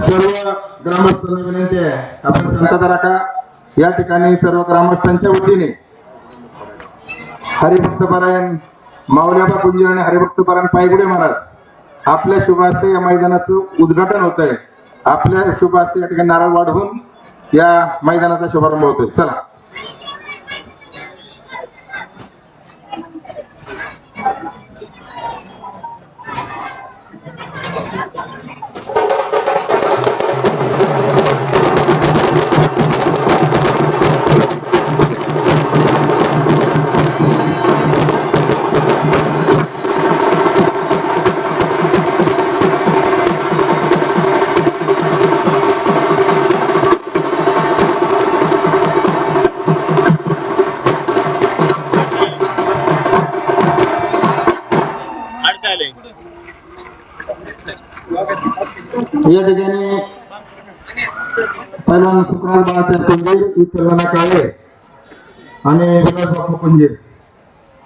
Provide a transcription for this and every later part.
सर्व ग्रामस्थांना विनंती आहे. आपण शांतता राखा. या ठिकाणी सर्व ग्रामस्थांच्या वतीने हरिभक्त पारायण माऊल्याबा कुंजी आणि हरिभक्त परायण पायगुडे महाराज आपल्या शुभास्ते या मैदानाचं उद्घाटन होत आहे आपल्या शुभ या ठिकाणी नारळ वाढवून या मैदानाचा शुभारंभ होतोय. चला. या ठिकाणी पहिला सुक्रांत बाळासाहेब कुंजीर विठ्ठलना काळे आणि विलास बापू कुंजीर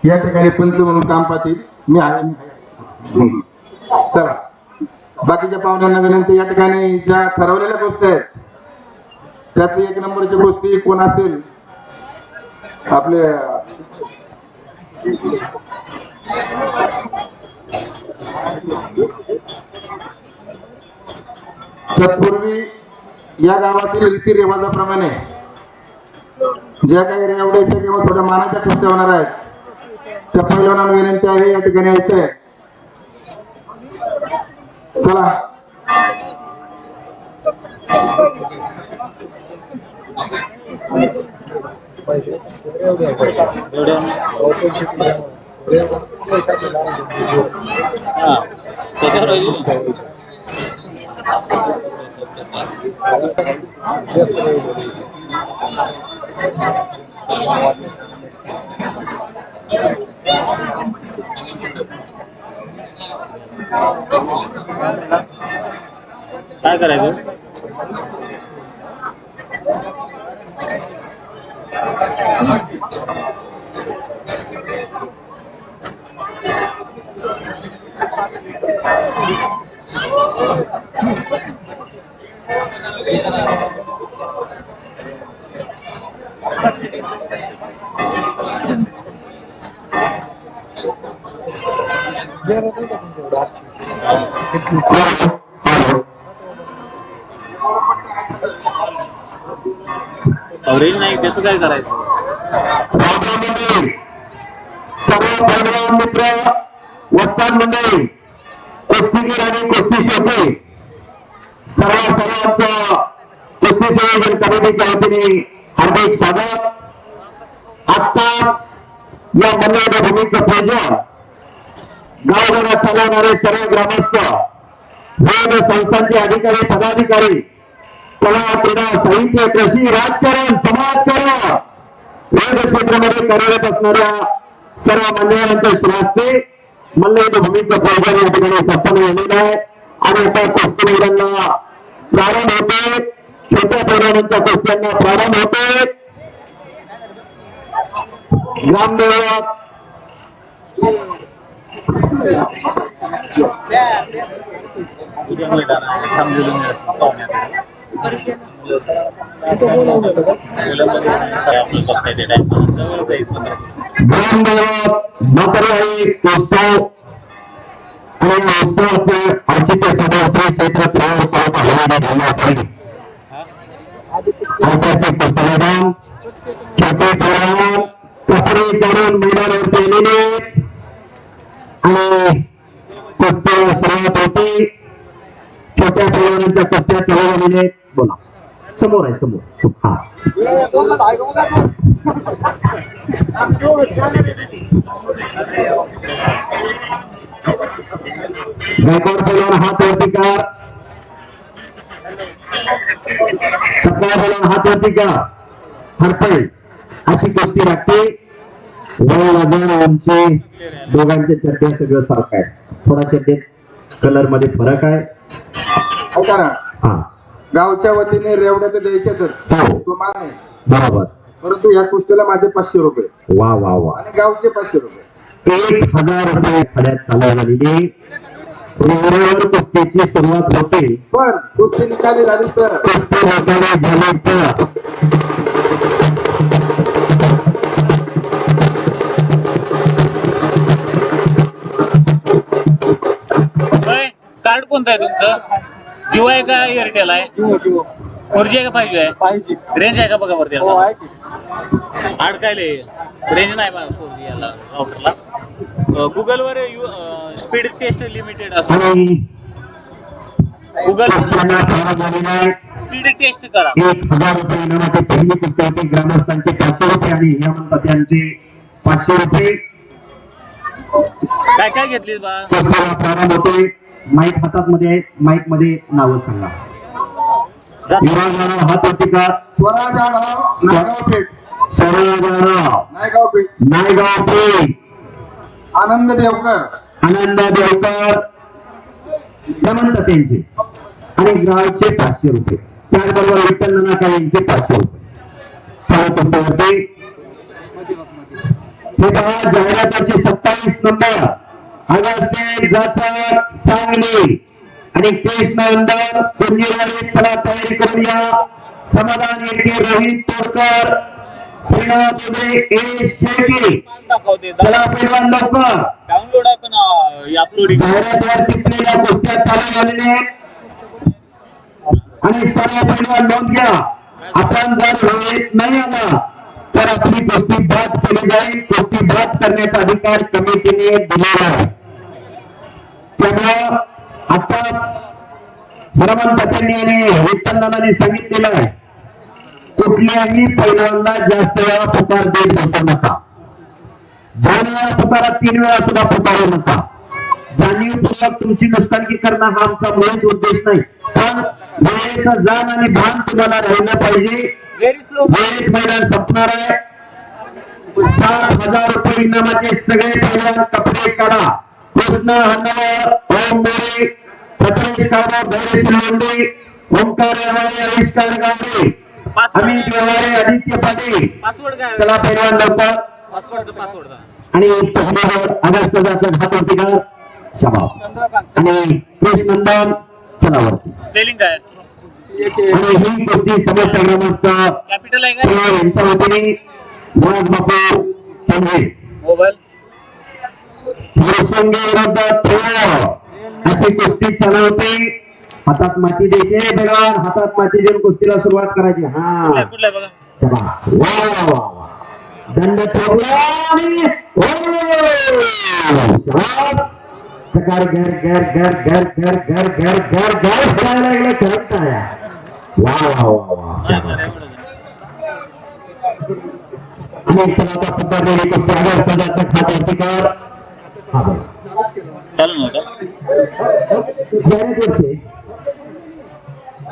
या ठिकाणी पंच म्हणून काम पाहतील. मी आहे मी आहे. चला. बाकीच्या पाहुण्यांना विनंती या ठिकाणी ज्या ठरवलेल्या गोष्टी आहेत त्यातली एक नंबरची गोष्टी कोण असेल? आपले तत्पूर्वी या गावातील रीती रिवाजाप्रमाणे ज्या काही रेवड्याच्या किंवा थोड्या मानाच्या कुस्त्या होणार आहेत. त्या पहिलवानांना विनंती आहे या ठिकाणी यायचं आहे चला काय करायचं? कमिटीच्या हार्दिक स्वागत. आत्ताच या मल्लाच्या भूमीचं पूजन गावघरात चालवणारे सर्व ग्रामस्थ विविध संस्थांचे अधिकारी पदाधिकारी कला क्रीडा साहित्य कृषी राजकारण समाजकारण विविध क्षेत्रामध्ये कार्यरत असणाऱ्या सर्व मंडळांच्या श्रास्ते मल्लयुद्ध भूमीचं पूजन या ठिकाणी संपन्न झालेलं आहे. आणि आता कुस्ती मैदानाला प्रारंभ होते छोट्या पैलवानांच्या कुस्त्यांना प्रारंभ होते ग्रामदेवत ग्रामदेवत उत्सव. आणि उत्सवाचे औचित्य सदस्य क्षेत्र प्रयोग करत आहे धन्यवाद ऐतिहासिक पुस्तकदान छोटे प्रमाण कपडे करून मैदानावरती आलेले आणि कुस्त्या सुरुवात होती छोट्या पैलवानांच्या कुस्त्या चालू झालेल्या आहेत बोला समोर आहे समोर हा गायकवाड पैलवान हात वरती कर सकाळ कर हरपळ अशी कुस्ती लागते. वय वजन उंची दोघांचे चड्डे सगळं सारखं आहे. थोडा चड्डेत कलरमध्ये फरक आहे. हा. गावच्या वतीने रेवड्या तर द्यायच्यातच. हो. तो मान आहे बरोबर. परंतु या कुस्तीला माझे पाचशे रुपये. वा वा वा. आणि गावचे पाचशे रुपये. एक हजार रुपये खड्यात चालू झालेली रोडवर कुस्तीची सुरुवात होते. पण कुस्ती निकाली झाली तर. कुस्ती वगैरे झाले तर होय कार्ड कोणतं आहे तुमचं? जिओ आहे का एअरटेल आहे? फोर जी आहे का फाईव्ह जी आहे रेंज आहे का बघा बरं त्याला अडकायले रेंज नाही बघा फोर जी याला राउटरला गुगलवर स्पीड टेस्ट लिमिटेड असतो गुगल स्पीड टेस्ट करा. एक हजार रुपये इनामाची पहिली होती ग्रामस्थांचे चारशे रुपये आणि नियमनपत्यांचे पाचशे रुपये. काय काय घेतली बा? प्रारंभ होतोय. माईक हातात मध्ये आहे. माईकमध्ये नावं सांगा. हात होती का स्वराज आढाव नायगाव पेठ. सर्वजण नायगाव पेठ. नायगाव पेठ. आनंद देवकर. आनंद देवकर. हेमंत त्यांचे. आणि गावचे पाचशे रुपये. त्याचबरोबर विठ्ठल नाका यांचे पाचशे रुपये. हे पहा जाहिराताचे सत्तावीस नंबर अगस्ते जाचक सांगली आणि कृष्णनंदन कुंजीवाडी चला तयारी करूया. समाधान येते रोहित तोडकर. डाउनलोड आपण अपलोडिंग आणि सर्व नोंद घ्या आपण जर नाही आला तर आपली कुस्ती बाद केली जाईल कुस्ती बाद करण्याचा अधिकार कमिटीने दिलेला आहे त्यामुळं आताच हनुमान पटेलनी आणि सांगितलेलं आहे. कुठल्याही पैलवानला जास्त वेळा पुकार देत बसू नका. दोन वेळा पुकारा तीन वेळा सुद्धा पुकारू नका. जाणीवपूर्वक तुमची नुकसानकी करणं हा आमचा मुळीच उद्देश नाही. पण वेळेचं जाण आणि भान तुम्हाला राहिलं पाहिजे. वेळेत मैदान संपणार आहे. सात हजार रुपये इनामाचे सगळे पैलवान कपडे काढा. कृष्ण हन्नवर ओम मोरे छत्रपती कामा भैरेश शिवंडे ओंकार आविष्कार गांधी अमित व्यवहारे आदित्य पाटील. पासवर्ड काय? चला पैलवान लवकर. पासवर्डचा पासवर्ड आणि अगस्त जाचं का शाबास आणि चला वरती स्पेलिंग काय? आणि ही कुस्ती समस्त ग्रामस्थ कॅपिटल आहे का? यांच्या वतीने मुळात बापू संजय मोबाईल. फुरसंगी विरुद्ध थोर अशी कुस्ती चालवते हातात माती द्यायची भगवान. हातात माती देऊन कुस्तीला सुरुवात करायची. हा. वा वा वा वा. दंड हो! चकार घर घर घर घर घर घर घर घर घर फिरायला लागलं करत वा वा वा चला आता पुकारलेली कुस्ती आगर सदाचं खात्यावरती कर हा बरं. चालू नव्हतं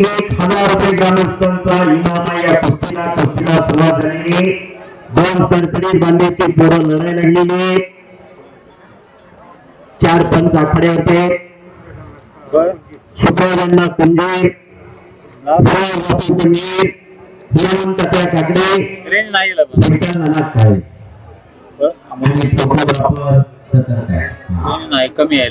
एक हजार रुपये ग्रामस्थांचा इनाम आहे या कुस्तीला कुस्तीला सुरुवात झालेली दोन तडतडीत बांधण्याची पोरं लढाई लागलेली चार पंच आखाडे होते. सुब्रमण्य कुंजीर कमी आहे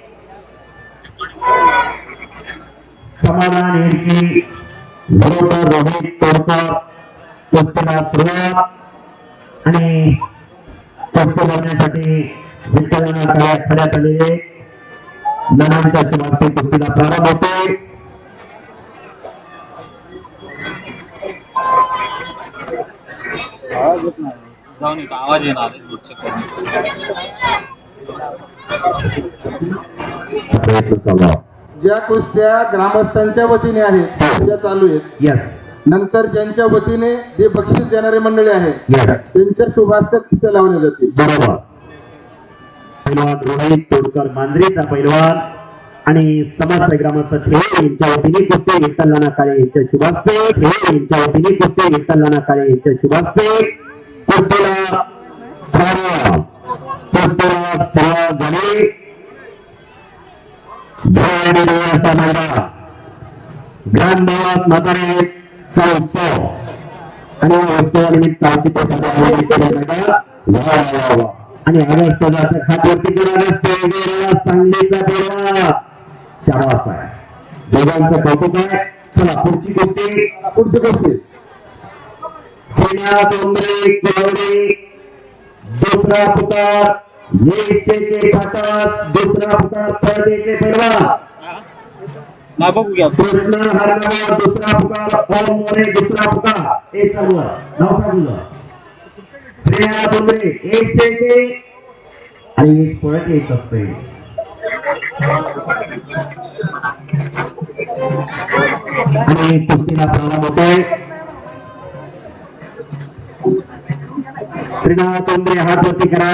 समाधान हेडके बरोबर रोहित तोडकर कुस्तीला सुरुवात आणि कुस्ती करण्यासाठी विठ्ठलांना तयार करण्यात आलेले नानांच्या सुभाषी कुस्तीला प्रारंभ येतो आवाज येणार चालू आहे. ज्या कुस्त्या ग्रामस्थांच्या वतीने आहेत त्या चालू आहेत. यस नंतर ज्यांच्या वतीने जे बक्षीस देणारे मंडळी आहेत यस त्यांच्या शुभास्त्यात कुस्त्या लावल्या जातील. बरोबर. पैलवान रोहित तोडकर मांजरेचा पैलवान आणि समाज ग्रामस्थ खेळ यांच्या वतीने कुस्ती विठ्ठल काळे यांच्या शुभास्ते खेळ यांच्या वतीने कुस्ती विठ्ठल काळे यांच्या शुभास्ते. कुस्तीला सुरुवात झाली धोरणी डोळ्याचा मैदान ग्रामदेवात म्हातारेचा उत्सव आणि या उत्सवानिमित्त आणि केला नसते सांगलीचा देवा शाबास आहे दोघांचं कौतुक आहे चला पुढची गोष्टी पुढची कुस्ती सेना डोंगरे केवडे दुसरा पुकार दुसरा पुकार परदेचे पैलवान कृष्ण हरनावा दुसरा पुकार ओम मोरे दुसरा पुकार हे चालू आहे नाव सांगलं श्रेया डोंगरे एक शेके आणि एक पळत येत असते आणि कुस्तीला प्रारंभ होतोय श्रीनाथ डोंगरे हात वरती करा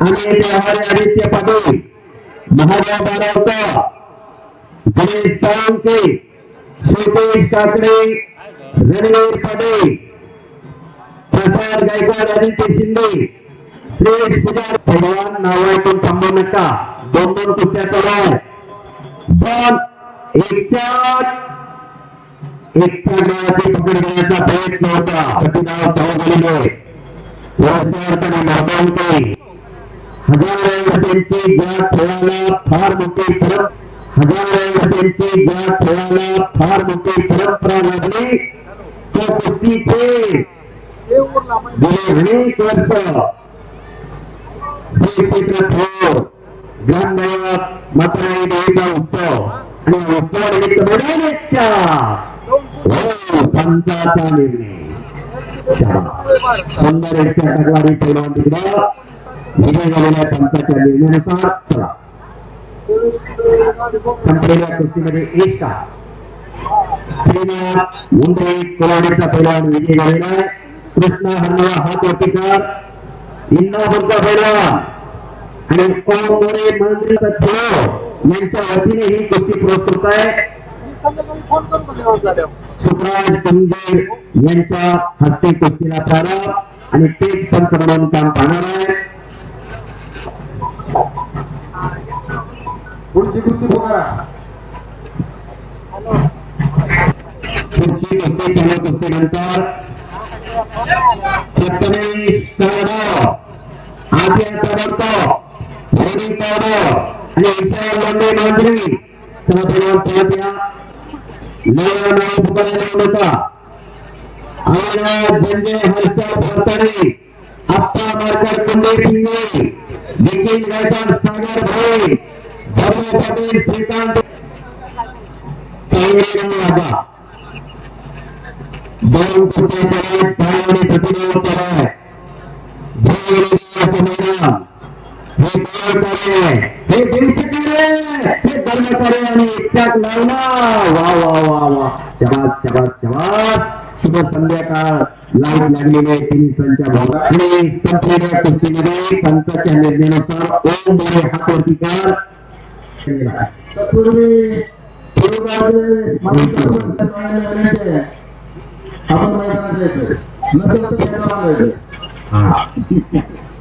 आदित्य पाटील महादेव बारावकर गणेश साळुंके सुतेश काकडे रणवीर पाटील प्रसाद गायकवाड आदित्य शिंदे श्रेष पुजार भगवान नाव थांबू नका दोन दोन कुस्त्या चालू आहे पण एकच्या एकच्या नावाची पकड घेण्याचा प्रयत्न होता त्याचे नाव चौगलीने वर्षार्थाने मातांके हजार वर्षांची ज्या खेळाला फार मोठी परत हजार वर्षांची ज्या खेळाला फार मोठी परंपरा लागली त्या कुस्तीचे गेले अनेक वर्ष श्री क्षेत्र थोर ग्रामदैवत मात्राई देवीचा उत्सव आणि या उत्सवानिमित्त मैदानाच्या हो पंचाचा निर्णय शाबास. सुंदर यांच्या तकवारी पैलवान तिकडं विजय झालेल्या पंचाच्या निर्णयानुसार चला संपलेल्या कुस्तीमध्ये एक का श्रीनाथ मुंडे कोलाडीचा पैलवान विजय झालेला आहे कृष्णा हरणावा हात वरतीकर इंदापूरचा पैलवान आणि ओम मोरे मंत्रीचा थोर यांच्या वतीने ही गोष्टी प्रस्तुत आहे. सुखराज कुंजे यांच्या हस्ते कुस्तीला प्रारंभ आणि तेच पंच म्हणून काम पाहणार आहे. पुढची कुस्ती पुकारा पुढची कुस्ती चालू कुस्तीनंतर छत्तीस करोड आद्या करोड होडी ये विषय बनने मात्र ही साथियों साथियाँ मेरा नाम भूपेंद्र ममता आज जंजे हर्ष भरतरी अपना मारकर कुंडे पिंगे निखिल गैसर सागर भाई धर्मपति श्रीकांत कांग्रेस दोनों छुपे पड़े स्थान में प्रतिरोध करा है धीरे धीरे हे कर्मचारी. हे दिनशेकडे हे लावला. वा वा वा वा. शबास शबास शबास. शुभ संध्याकाळ. लाइट लागलेले तिन्ही संच्या संपलेल्या कुस्तीमध्ये निर्णयानुसार ओम मोरे तत्पूर्वी खेळगावचे माहिती आपण मैदानात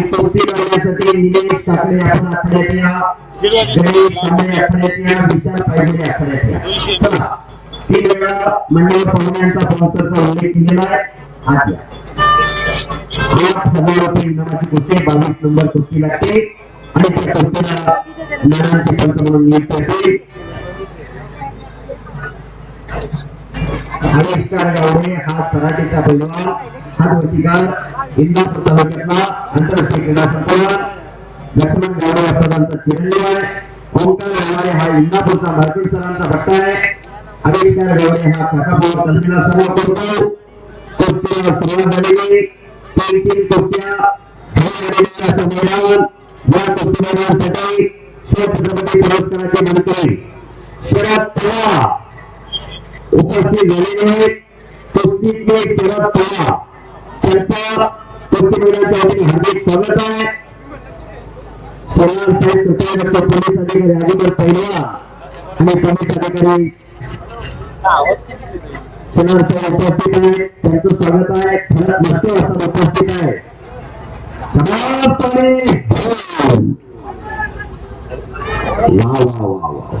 निलेश काकडे आपण गणेश कांबळे विशाल चला तीन वेळा मंडळ पाहुण्यांचा उल्लेख केलेला आहे. आठ हजार रुपये इनामाची कुस्ती बावीस नंबर कुस्ती लागते आणि त्या कुस्तीला नानांचे पंच म्हणून नियुक्त होते आविष्कार गावडे हा सराटीचा पैलवान हा वर्तिकार इंदापूर तालुक्यातला आंतरराष्ट्रीय क्रीडा संकुलन लक्ष्मण गावडे सरांचा चिरंजीव आहे. ओंकार गावडे हा इंदापूरचा भारतीय सरांचा भट्टा आहे. आविष्कार गावडे हा काकापूर तालुक्याला सर्व करतो कुस्तीला सुरुवात झालेली. तीन तीन कुस्त्या खेळण्याच्या या कुस्ती मैदानासाठी छत्रपती पुरस्काराचे मंत्री शरद पवार उपस्थित झालेले आहेत शरद पवार त्यांचा कुस्ती वतीने हार्दिक स्वागत आहे. सोनार साहेब कृपया पोलीस अधिकारी अगोदर पहिला आणि पोलीस अधिकारी सोनार साहेब उपस्थित आहे. त्यांचं स्वागत आहे. खरंच मस्त असं उपस्थित आहे. समाजपणे वा वा वा वा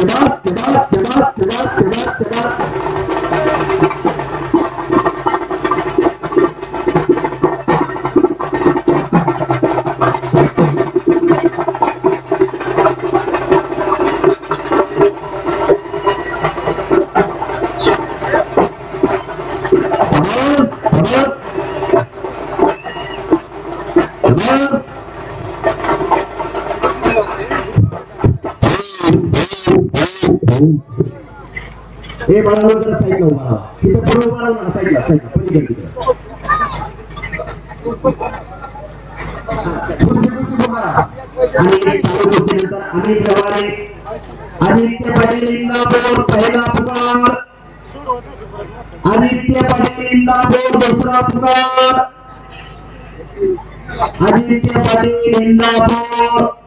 Sedat, Sedat, Sedat, Sedat, Sedat, Sedat. Sedat, Sedat. Sedat. हे बाळावर जरा साईडला उभा राहा तिथं पुढे उभा राहू नका साईडला साईडला पलीकडे तिकडे पुढची कुस्ती बघा आणि चालू गोष्टीनंतर अमित गवारे आदित्य पाटील इंदापूर पहिला पुकार आदित्य पाटील इंदापूर दुसरा पुकार आदित्य पाटील इंदापूर